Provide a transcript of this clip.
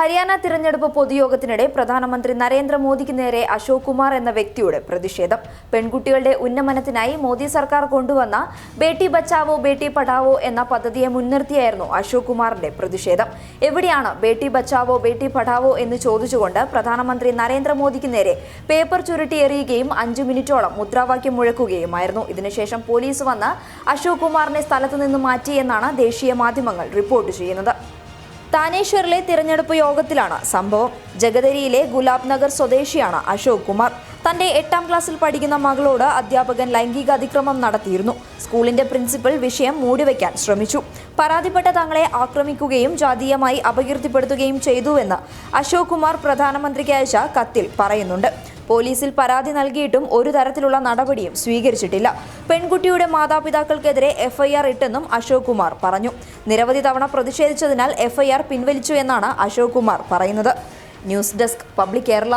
ഹരിയാന തിരഞ്ഞെടുപ്പ് പൊതുയോഗത്തിനിടെ പ്രധാനമന്ത്രി നരേന്ദ്രമോദിക്ക് നേരെ അശോക് കുമാർ എന്ന വ്യക്തിയുടെ പ്രതിഷേധം. പെൺകുട്ടികളുടെ ഉന്നമനത്തിനായി മോദി സർക്കാർ കൊണ്ടുവന്ന ബേട്ടി ബച്ചാവോ ബേട്ടി പഠാവോ എന്ന പദ്ധതിയെ മുൻനിർത്തിയായിരുന്നു അശോക് കുമാറിന്റെ പ്രതിഷേധം. എവിടെയാണ് ബേട്ടി ബച്ചാവോ ബേട്ടി പഠാവോ എന്ന് ചോദിച്ചുകൊണ്ട് പ്രധാനമന്ത്രി നരേന്ദ്രമോദിക്ക് നേരെ പേപ്പർ ചുരുട്ടി എറിയുകയും അഞ്ചു മിനിറ്റോളം മുദ്രാവാക്യം മുഴക്കുകയുമായിരുന്നു. ഇതിനുശേഷം പോലീസ് വന്ന് അശോക് കുമാറിനെ സ്ഥലത്തു നിന്ന് മാറ്റിയെന്നാണ് ദേശീയ മാധ്യമങ്ങൾ റിപ്പോർട്ട് ചെയ്യുന്നത്. താനേശ്വറിലെ തിരഞ്ഞെടുപ്പ് യോഗത്തിലാണ് സംഭവം. ജഗദരിയിലെ ഗുലാബ് നഗർ സ്വദേശിയാണ് അശോക് കുമാർ. തന്റെ എട്ടാം ക്ലാസ്സിൽ പഠിക്കുന്ന മകളോട് അധ്യാപകൻ ലൈംഗിക അതിക്രമം നടത്തിയിരുന്നു. സ്കൂളിന്റെ പ്രിൻസിപ്പൽ വിഷയം മൂടിവെക്കാൻ ശ്രമിച്ചു. പരാതിപ്പെട്ട തങ്ങളെ ആക്രമിക്കുകയും ജാതീയമായി അപകീർത്തിപ്പെടുത്തുകയും ചെയ്തുവെന്ന് അശോക് കുമാർ പ്രധാനമന്ത്രിക്ക് അയച്ച കത്തിൽ പറയുന്നുണ്ട്. പോലീസിൽ പരാതി നൽകിയിട്ടും ഒരു തരത്തിലുള്ള നടപടിയും സ്വീകരിച്ചിട്ടില്ല. പെൺകുട്ടിയുടെ മാതാപിതാക്കൾക്കെതിരെ എഫ്ഐആർ ഇട്ടെന്നും അശോക് കുമാർ പറഞ്ഞു. നിരവധി തവണ പ്രതിഷേധിച്ചതിനാൽ എഫ്ഐആർ പിൻവലിച്ചു എന്നാണ് അശോക് കുമാർ പറയുന്നത്. News desk public Kerala.